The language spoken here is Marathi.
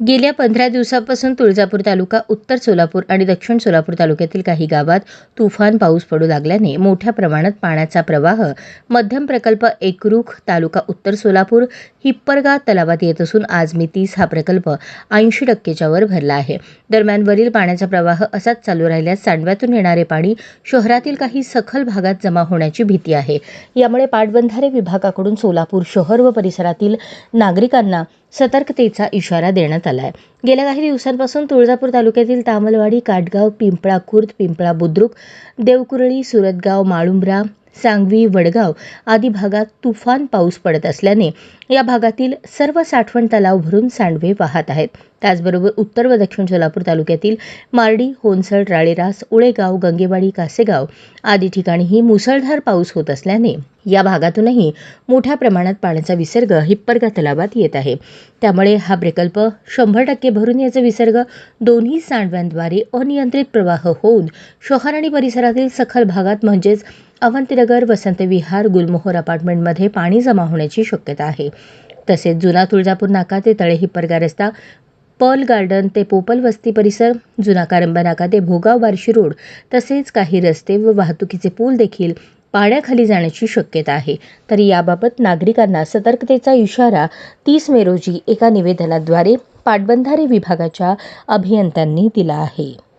गेल्या पंधरा दिवसापासून तुळजापूर तालुका उत्तर सोलापूर आणि दक्षिण सोलापूर तालुक्यातील काही गावात तुफान पाऊस पडू लागल्याने मोठ्या प्रमाणात पाण्याचा प्रवाह मध्यम प्रकल्प एकरूख तालुका उत्तर सोलापूर हिप्परगा तलावात येत असून आज मी तीस हा प्रकल्प ऐंशी टक्केच्या वर भरला आहे. दरम्यान वरील पाण्याचा प्रवाह असाच चालू राहिल्यास सांडव्यातून येणारे पाणी शहरातील काही सखल भागात जमा होण्याची भीती आहे. यामुळे पाटबंधारे विभागाकडून सोलापूर शहर व परिसरातील नागरिकांना सतर्कतेचा इशारा देण्यात आला आहे गेल्या काही दिवसांपासून तुळजापूर तालुक्यातील तामलवाडी काटगाव पिंपळा खुर्द पिंपळा बुद्रुक देवकुरळी सुरतगाव माळुंब्रा सांगवी वडगाव आदी भागात तुफान पाऊस पडत असल्याने या भागातील सर्व साठवण तलाव भरून सांडवे वाहत आहेत. त्याचबरोबर उत्तर व दक्षिण सोलापूर तालुक्यातील मार्डी होनसळ राळेरास उळेगाव गंगेवाडी कासेगाव आदी ठिकाणीही मुसळधार पाऊस होत असल्याने या भागातूनही मोठ्या प्रमाणात पाण्याचा विसर्ग हिप्परगा तलावात येत आहे. त्यामुळे हा प्रकल्प शंभर टक्के भरून याचा विसर्ग दोन्ही सांडव्यांद्वारे अनियंत्रित प्रवाह होऊन शहर आणि परिसरातील सखल भागात म्हणजेच अवंतीनगर वसंत विहार गुलमोहर अपार्टमेंटमध्ये पाणी जमा होण्याची शक्यता आहे. तसेच जुना तुळजापूर नाका ते तळे हिप्परगा रस्ता पर्ल गार्डन ते पोपल वस्ती परिसर जुना कारंबा नाका ते भोगाव बार्शी रोड तसेच काही रस्ते व वाहतुकीचे पूल देखील पाण्याखाली जाण्याची शक्यता आहे. तरी याबाबत नागरिकांना सतर्कतेचा इशारा तीस मे रोजी एका निवेदनाद्वारे पाटबंधारे विभागाच्या अभियंत्यांनी दिला आहे.